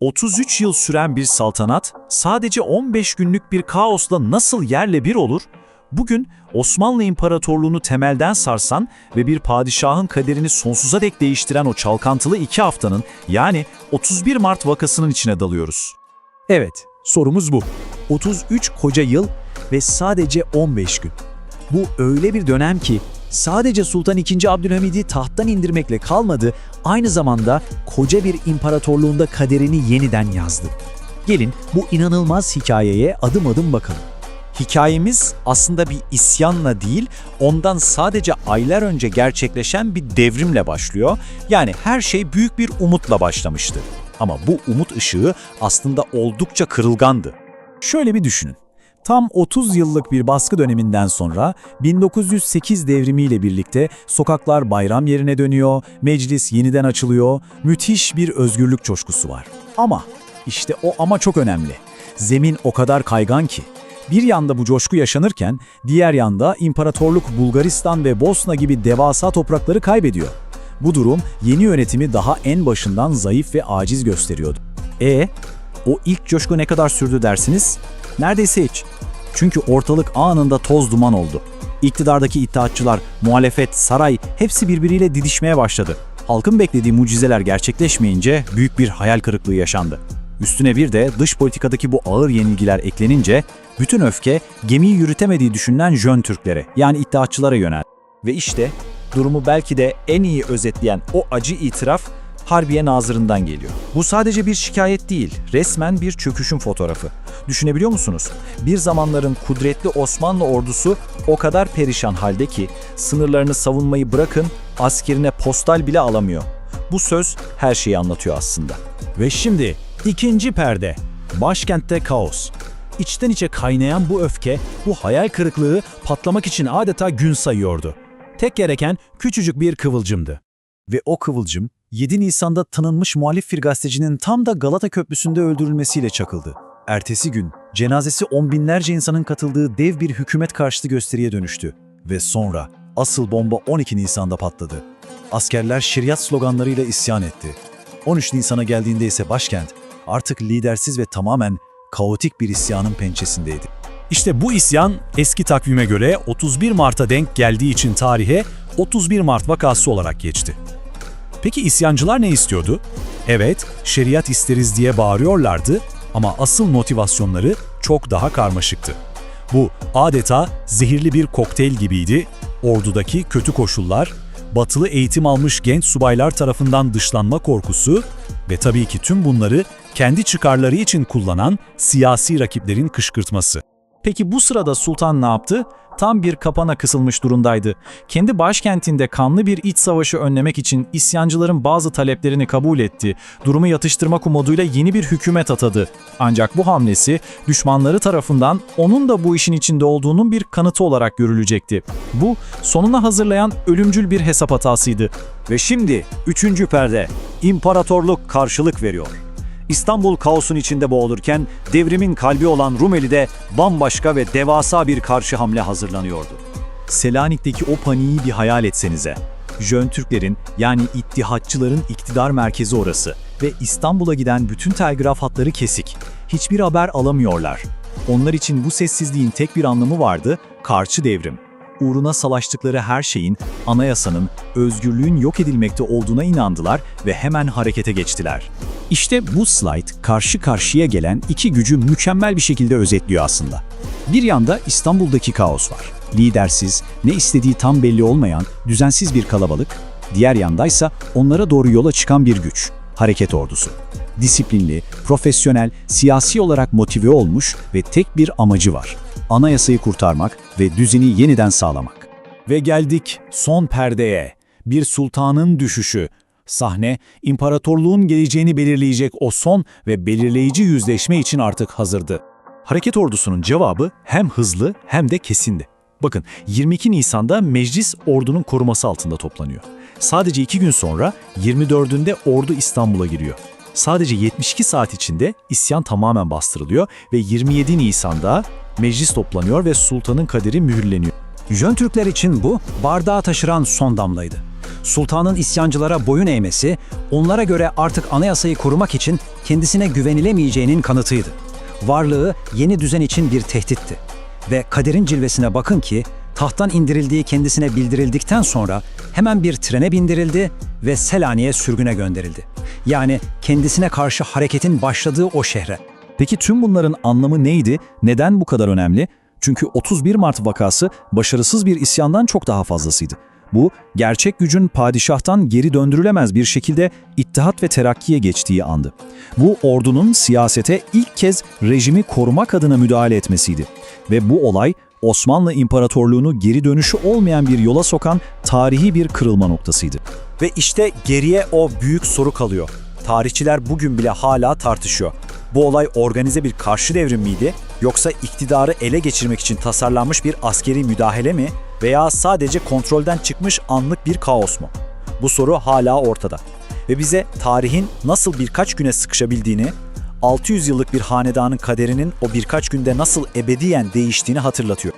33 yıl süren bir saltanat sadece 15 günlük bir kaosla nasıl yerle bir olur? Bugün Osmanlı İmparatorluğunu temelden sarsan ve bir padişahın kaderini sonsuza dek değiştiren o çalkantılı iki haftanın yani 31 Mart vakasının içine dalıyoruz. Evet, sorumuz bu. 33 koca yıl ve sadece 15 gün. Bu öyle bir dönem ki sadece Sultan II. Abdülhamid'i tahttan indirmekle kalmadı, aynı zamanda koca bir imparatorluğunda kaderini yeniden yazdı. Gelin bu inanılmaz hikayeye adım adım bakalım. Hikayemiz aslında bir isyanla değil, ondan sadece aylar önce gerçekleşen bir devrimle başlıyor. Yani her şey büyük bir umutla başlamıştı. Ama bu umut ışığı aslında oldukça kırılgandı. Şöyle bir düşünün. Tam 30 yıllık bir baskı döneminden sonra 1908 devrimiyle birlikte sokaklar bayram yerine dönüyor, meclis yeniden açılıyor, müthiş bir özgürlük coşkusu var. Ama işte o ama çok önemli. Zemin o kadar kaygan ki. Bir yanda bu coşku yaşanırken diğer yanda imparatorluk Bulgaristan ve Bosna gibi devasa toprakları kaybediyor. Bu durum yeni yönetimi daha en başından zayıf ve aciz gösteriyordu. E o ilk coşku ne kadar sürdü dersiniz? Neredeyse hiç. Çünkü ortalık anında toz duman oldu. İktidardaki iddiatçılar, muhalefet, saray hepsi birbiriyle didişmeye başladı. Halkın beklediği mucizeler gerçekleşmeyince büyük bir hayal kırıklığı yaşandı. Üstüne bir de dış politikadaki bu ağır yenilgiler eklenince bütün öfke gemiyi yürütemediği düşünülen Jön Türklere yani iddiatçılara yöneldi. Ve işte durumu belki de en iyi özetleyen o acı itiraf Harbiye Nazırı'ndan geliyor. Bu sadece bir şikayet değil, resmen bir çöküşün fotoğrafı. Düşünebiliyor musunuz? Bir zamanların kudretli Osmanlı ordusu o kadar perişan halde ki sınırlarını savunmayı bırakın askerine postal bile alamıyor. Bu söz her şeyi anlatıyor aslında. Ve şimdi ikinci perde. Başkentte kaos. İçten içe kaynayan bu öfke, bu hayal kırıklığı patlamak için adeta gün sayıyordu. Tek gereken küçücük bir kıvılcımdı. Ve o kıvılcım 7 Nisan'da tanınmış muhalif bir gazetecinin tam da Galata Köprüsü'nde öldürülmesiyle çakıldı. Ertesi gün cenazesi on binlerce insanın katıldığı dev bir hükümet karşıtı gösteriye dönüştü. Ve sonra asıl bomba 12 Nisan'da patladı. Askerler şeriat sloganlarıyla isyan etti. 13 Nisan'a geldiğinde ise başkent artık lidersiz ve tamamen kaotik bir isyanın pençesindeydi. İşte bu isyan eski takvime göre 31 Mart'a denk geldiği için tarihe 31 Mart vakası olarak geçti. Peki isyancılar ne istiyordu? Evet, şeriat isteriz diye bağırıyorlardı ama asıl motivasyonları çok daha karmaşıktı. Bu adeta zehirli bir kokteyl gibiydi. Ordudaki kötü koşullar, batılı eğitim almış genç subaylar tarafından dışlanma korkusu ve tabii ki tüm bunları kendi çıkarları için kullanan siyasi rakiplerin kışkırtması. Peki bu sırada sultan ne yaptı? Tam bir kapana kısılmış durumdaydı. Kendi başkentinde kanlı bir iç savaşı önlemek için isyancıların bazı taleplerini kabul etti. Durumu yatıştırmak umuduyla yeni bir hükümet atadı. Ancak bu hamlesi düşmanları tarafından onun da bu işin içinde olduğunun bir kanıtı olarak görülecekti. Bu sonuna hazırlayan ölümcül bir hesap hatasıydı. Ve şimdi üçüncü perde, imparatorluk karşılık veriyor. İstanbul kaosun içinde boğulurken devrimin kalbi olan Rumeli'de bambaşka ve devasa bir karşı hamle hazırlanıyordu. Selanik'teki o paniği bir hayal etsenize. Jön Türklerin yani ittihatçıların iktidar merkezi orası ve İstanbul'a giden bütün telgraf hatları kesik. Hiçbir haber alamıyorlar. Onlar için bu sessizliğin tek bir anlamı vardı, karşı devrim. Uğruna savaştıkları her şeyin, anayasanın, özgürlüğün yok edilmekte olduğuna inandılar ve hemen harekete geçtiler. İşte bu slide karşı karşıya gelen iki gücü mükemmel bir şekilde özetliyor aslında. Bir yanda İstanbul'daki kaos var. Lidersiz, ne istediği tam belli olmayan, düzensiz bir kalabalık. Diğer yandaysa onlara doğru yola çıkan bir güç, hareket ordusu. Disiplinli, profesyonel, siyasi olarak motive olmuş ve tek bir amacı var. Anayasayı kurtarmak ve düzeni yeniden sağlamak. Ve geldik son perdeye. Bir sultanın düşüşü. Sahne, imparatorluğun geleceğini belirleyecek o son ve belirleyici yüzleşme için artık hazırdı. Hareket ordusunun cevabı hem hızlı hem de kesindi. Bakın 22 Nisan'da meclis ordunun koruması altında toplanıyor. Sadece iki gün sonra 24'ünde ordu İstanbul'a giriyor. Sadece 72 saat içinde isyan tamamen bastırılıyor ve 27 Nisan'da meclis toplanıyor ve sultanın kaderi mühürleniyor. Jön Türkler için bu bardağı taşıran son damlaydı. Sultanın isyancılara boyun eğmesi, onlara göre artık anayasayı korumak için kendisine güvenilemeyeceğinin kanıtıydı. Varlığı yeni düzen için bir tehditti. Ve kaderin cilvesine bakın ki, tahttan indirildiği kendisine bildirildikten sonra hemen bir trene bindirildi ve Selanik'e sürgüne gönderildi. Yani kendisine karşı hareketin başladığı o şehre. Peki tüm bunların anlamı neydi? Neden bu kadar önemli? Çünkü 31 Mart vakası başarısız bir isyandan çok daha fazlasıydı. Bu, gerçek gücün padişahtan geri döndürülemez bir şekilde ittihat ve terakkiye geçtiği andı. Bu ordunun siyasete ilk kez rejimi korumak adına müdahale etmesiydi. Ve bu olay Osmanlı İmparatorluğunu geri dönüşü olmayan bir yola sokan tarihi bir kırılma noktasıydı. Ve işte geriye o büyük soru kalıyor. Tarihçiler bugün bile hala tartışıyor. Bu olay organize bir karşı devrim miydi? Yoksa iktidarı ele geçirmek için tasarlanmış bir askeri müdahale mi? Veya sadece kontrolden çıkmış anlık bir kaos mu? Bu soru hala ortada. Ve bize tarihin nasıl birkaç güne sıkışabildiğini, 600 yıllık bir hanedanın kaderinin o birkaç günde nasıl ebediyen değiştiğini hatırlatıyor.